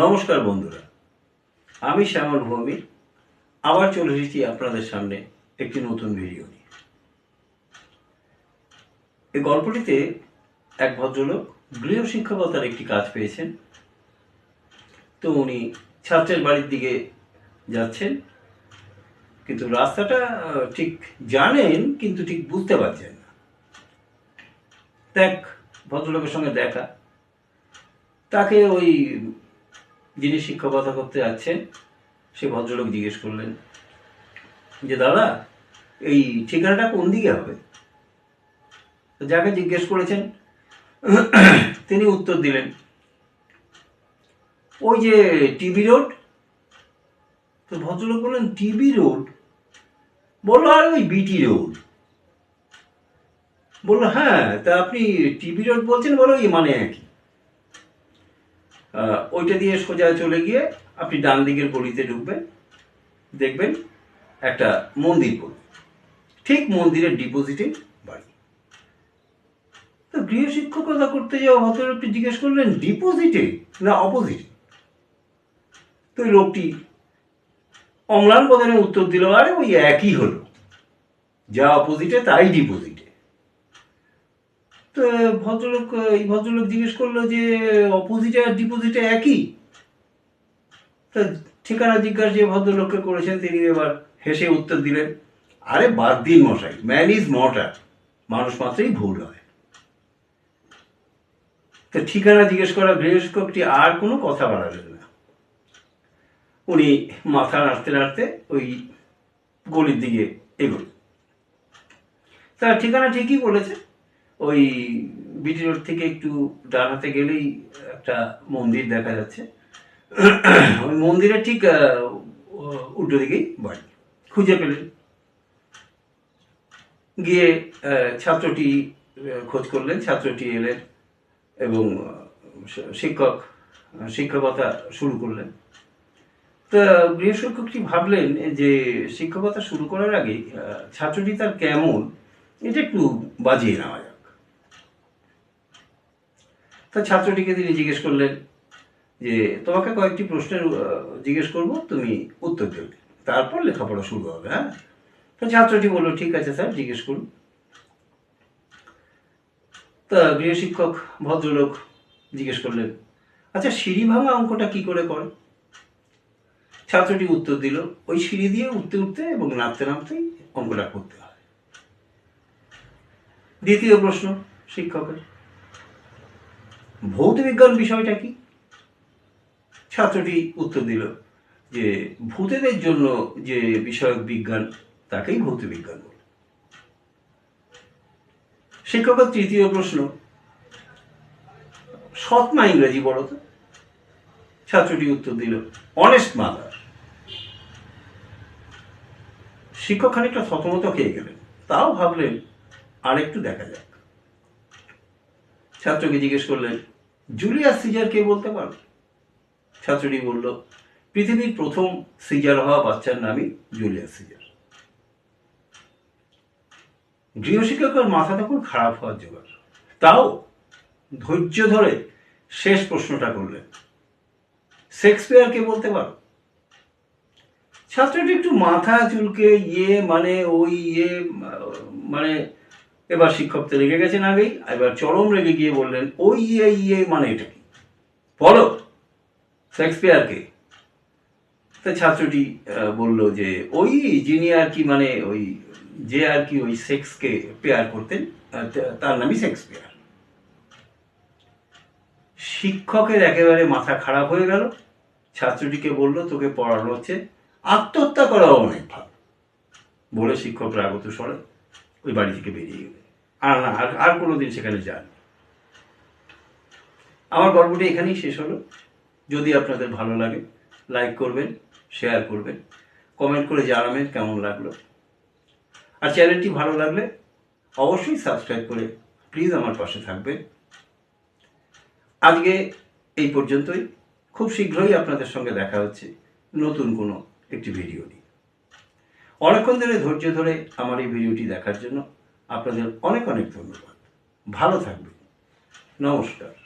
নমস্কার বন্ধুরা, আমি শ্যামল ভৌমিক, আবার চলে এসেছি আপনাদের সামনে একটি নতুন ভিডিও নিয়ে। এই গল্পটিতে এক ভদ্রলোক গৃহশিক্ষকতার একটি কাজ পেয়েছেন। তো উনি ছাত্রের বাড়ির দিকে যাচ্ছেন, কিন্তু রাস্তাটা ঠিক জানেন, কিন্তু ঠিক বুঝতে পারছেন না। দেখ, ভদ্রলোকের সঙ্গে দেখা। তাকে ওই যিনি শিক্ষকতা করতে যাচ্ছেন সে ভদ্রলোক জিজ্ঞেস করলেন, যে দাদা, এই ঠিকানাটা কোন দিকে হবে? যাকে জিজ্ঞেস করেছেন, তিনি উত্তর দিলেন, ওই যে টিবি রোড। তো ভদ্রলোক বললেন টিবি রোড? বলল, আর, ওই বিটি রোড। বলল হ্যাঁ তা আপনি টিবি রোড বলছেন বলো এই মানে একই? ওইটা দিয়ে সোজা চলে গিয়ে আপনি ডান দিকের গলিতে ঢুকবেন। দেখবেন একটা মন্দির পড়বে ঠিক মন্দিরের ডিপোজিটে বাড়ি। তো গৃহশিক্ষকতা করতে যাওয়া ভদ্রলোকটি জিজ্ঞেস করলেন ডিপোজিটে না অপোজিটে তো ওই লোকটি অম্লান বদনে উত্তর দিল, আরে ওই একই হলো। যা অপোজিটে তাই ডিপোজিটে তো ভদ্রলোক, এই ভদ্রলোক জিজ্ঞেস করল যে অপোজিটে আর ডিপোজিটে একই? তা ঠিকানা জিজ্ঞাসা যে ভদ্রলোককে করেছেন, তিনি এবার হেসে উত্তর দিলেন, আরে বাদ দিন মশাই ম্যান ইজ মর্টার মানুষ মাত্রই ভুল হয়। তো ঠিকানা জিজ্ঞেস করা গৃহশিক্ষকটি আর কোনো কথা বাড়ালেন না। উনি মাথা নাড়তে নাড়তে ওই গলির দিকে এগোলেন। তার ঠিকানা ঠিকই বলেছে ওই বিটি রোড থেকে একটু ডান হাতে গেলেই একটা মন্দির দেখা যাচ্ছে। ওই মন্দিরের ঠিক উল্টো দিকেই বাড়ি। খুঁজে পেলেন। গিয়ে ছাত্রটি খোঁজ করলেন। ছাত্রটি এলেন এবং শিক্ষক, শিক্ষকতা শুরু করলেন। তা গৃহশিক্ষকটি ভাবলেন যে শিক্ষকতা শুরু করার আগে ছাত্রটি তার কেমন, এটা একটু বাজিয়ে নেওয়া যাক। তা ছাত্রটিকে তিনি জিজ্ঞেস করলেন যে, তোমাকে কয়েকটি প্রশ্নের জিজ্ঞেস করব, তুমি উত্তর দেবে তারপর লেখাপড়া শুরু হবে হ্যাঁ? তো ছাত্রটি বলল, ঠিক আছে স্যার, জিজ্ঞেস করুন। তা গৃহশিক্ষক ভদ্রলোক জিজ্ঞেস করলেন আচ্ছা সিঁড়ি ভাঙা অঙ্কটা কি করে করে? ছাত্রটি উত্তর দিল, ওই সিঁড়ি দিয়ে উঠতে উঠতে এবং নামতে নামতেই অঙ্কটা করতে হয়। দ্বিতীয় প্রশ্ন, শিক্ষকের। ভৌত বিজ্ঞান বিষয়টা কি? ছাত্রটি উত্তর দিল যে ভূতেদের জন্য যে বিষয়ক বিজ্ঞান, তাকেই ভৌত বিজ্ঞান বলে। শিক্ষকের তৃতীয় প্রশ্ন সৎ মা ইংরেজি বলো তো। ছাত্রটি উত্তর দিল অনেস্ট মাদার শিক্ষক খানিকটা থতমত খেয়ে গেলেন, তাও ভাবলেন আরেকটু দেখা যাক। ছাত্রকে জিজ্ঞেস করলেন জুলিয়াস সিজার কে বলতে পারো ছাত্রটি বলল, পৃথিবীর প্রথম সিজার হওয়া বাচ্চার নামই জুলিয়াস সিজার। গৃহশিক্ষকের মাথা তখন খারাপ হওয়ার জোগাড়। তাও ধৈর্য ধরে শেষ প্রশ্নটা করলেন। শেক্সপিয়ারকে বলতে পারো? ছাত্রটি একটু মাথা চুলকে ইয়ে মানে ওই ইয়ে মানে এবার শিক্ষক তো রেগে গেছেন আগেই, এবার চরম রেগে গিয়ে বললেন, ওই ইয়ে ইয়ে মানে এটা কি? বলো, শেক্সপিয়ারকে। তা ছাত্রটি বলল যে, ওই যিনি আর কি মানে ওই যে আর কি ওই সেক্সকে পেয়ার করতেন তার নামই শেক্সপিয়ার। শিক্ষকের একেবারে মাথা খারাপ হয়ে গেল। ছাত্রটিকে বলল, তোকে পড়ানো হচ্ছে, আত্মহত্যা করাও অনেক ভালো। বলে শিক্ষক রাগত স্বরে ওই বাড়ি থেকে বেরিয়ে গেলেন। আর না, আর আর কোনোদিন সেখানে যান। আমার গল্পটি এখানেই শেষ হলো। যদি আপনাদের ভালো লাগে, লাইক করবেন, শেয়ার করবেন, কমেন্ট করে জানাবেন কেমন লাগল। আর চ্যানেলটি ভালো লাগলে অবশ্যই সাবস্ক্রাইব করে প্লিজ আমার পাশে থাকবেন। আজকে এই পর্যন্তই। খুব শীঘ্রই আপনাদের সঙ্গে দেখা হচ্ছে নতুন কোনো একটি ভিডিও নিয়ে। অনেকক্ষণ ধরে ধৈর্য ধরে আমার এই ভিডিওটি দেখার জন্য আপনাদের অনেক অনেক ধন্যবাদ। ভালো থাকবেন। নমস্কার।